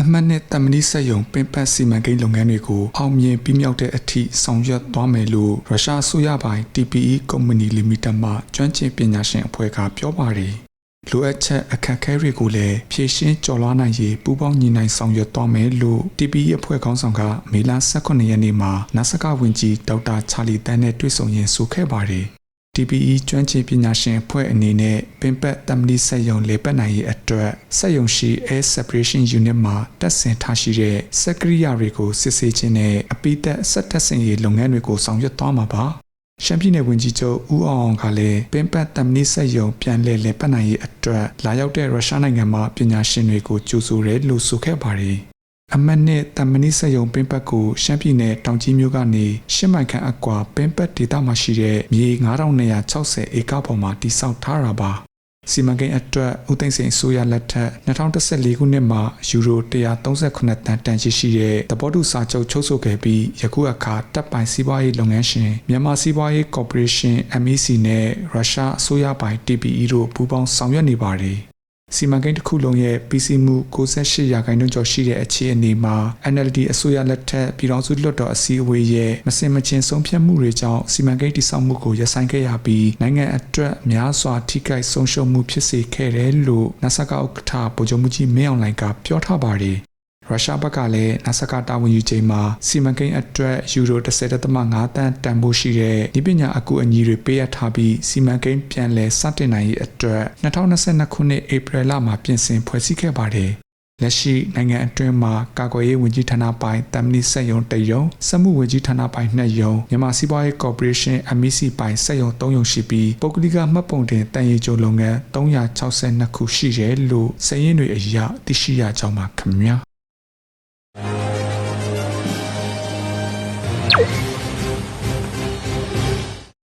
အမှတ်နဲ့တမဏိဆက်ယုံပင်ပတ်စီမံကိန်းလုပ်ငန်းတွေကိုအောင်မြင်ပြီးမြောက်တဲ့အထိဆောင်ရွက်သွားမယ်လို့ရုရှားအစိုးရပိုင်း TPE ကုမ္ပဏီလီမိတက်မှကျွမ်းကျင်ပညာရှင်အဖွဲ့ကပြောပါတယ်။လိုအပ်ချက်အခက်အခဲတွေကိုလည်းဖြည့်ရှင်းကျော်လွှားနိုင်ရေးပူးပေါင်းညီနိုင်ဆောင်ရွက်သွားမယ်လို့ TPE အဖွဲ့ခေါင်းဆောင်ကမေလ18ရက်နေ့မှာနာဆကဝင်ကြီးဒေါက်တာချာလီတန်းနဲ့တွေ့ဆုံရင်းဆိုခဲ့ပါတယ်။ TPE ကျွမ်းကျင်ပညာရှင်အဖွဲ့အနေနဲ့ပင်ပတ်တမလီစက်ယုံလေပတ်နိုင်ရေးအတွက်စက်ယုံရှိ air separation unit မှာတက်ဆင်ထားရှိတဲ့စက်ကရိယာတွေကိုစစ်ဆေးခြင်းနဲ့အပိသက်ဆက်တက်ဆင်ရေးလုပ်ငန်းတွေကိုဆောင်ရွက်သွားမှာပါရှမ်းပြည်နယ်ဝန်ကြီးချုပ်ဦးအောင်အောင်ကလည်းပင်ပတ်တမနီဆက်ယုံပြန်လည်လည်ပတ်နိုင်ရေးအတွက်လာရောက်တဲ့ရုရှားနိုင်ငံမှာပညာရှင်တွေကိုကြိုဆိုရဲလို့ဆိုခဲ့ပါတယ် အမတ်နဲ့တမနီဆက်ယုံပင်ပတ်ကိုရှမ်းပြည်နယ်တောင်ကြီးမြို့ကနေရှစ်မိုင်ခန့်အကွာပင်ပတ်ဒေသမှာရှိတဲ့မြေ9260ဧကပေါ်မှာတည်ဆောက်ထားတာပါစီမံကိန်းအတွက်ဦးသိန်းစိန်အစိုးရလက်ထက်2014ခုနှစ်မှာယူရို138တန်တန်ရှိရှိတဲ့သဘောတူစာချုပ်ချုပ်ဆိုခဲ့ပြီးယခုအခါတပ်ပိုင်စီးပွားရေးလုပ်ငန်းရှင်မြန်မာစီးပွားရေးကော်ပိုရေးရှင်း MEC နဲ့ရုရှားအစိုးရပိုင် TPE တို့ပူးပေါင်းဆောင်ရွက်နေပါတယ် စီမံကိန်းတစ်ခုလုံးရဲ့ပြည်စည်းမှု68ရာခိုင်နှုန်းကျော်ရှိတဲ့အခြေအနေမှာ NLD အစိုးရလက်ထက်ပြည်ထောင်စုလွှတ်တော်အစည်းအဝေးရဲ့မစင်မချင်းဆုံးဖြတ်မှုတွေကြောင့်စီမံကိန်းတည်ဆောက်မှုကိုရပ်ဆိုင်းခဲ့ရပြီးနိုင်ငံအတွက်များစွာထိခိုက်ဆုံးရှုံးမှုဖြစ်စေခဲ့တယ်လို့နဆကဥက္ကဋ္ဌဗိုလ်ချုပ်မှုကြီးမင်းအောင်လှိုင်ကပြောထားပါတယ် ရုရှားဘက်ကလည်းနဆကတာဝန်ယူချိန်မှာစီမံကိန်းအတွက်ယူရို30.5တန်တန်ဖိုးရှိတဲ့ဒီပညာအကူအညီတွေပေးအပ်ထားပြီးစီမံကိန်းပြန်လည်စတင်နိုင်ရေးအတွက်2022ခုနှစ်ဧပြီလမှာပြင်ဆင်ဖွဲ့စည်းခဲ့ပါတယ်။လက်ရှိနိုင်ငံအတွင်းမှာကာကွယ်ရေးဝန်ကြီးဌာနပိုင်းတမနီစက်ယုံတယုံစက်မှုဝန်ကြီးဌာနပိုင်း2ယုံမြန်မာစီးပွားရေးကော်ပိုရေးရှင်း MEC ပိုင်းစက်ယုံ3ယုံရှိပြီးပုဂ္ဂလိကမှတ်ပုံတင်တန်ရေးကြိုလုပ်ငန်း362ခုရှိတယ်လို့စည်ရင်းတွေအရသိရှိရကြောင်းပါခင်ဗျာ။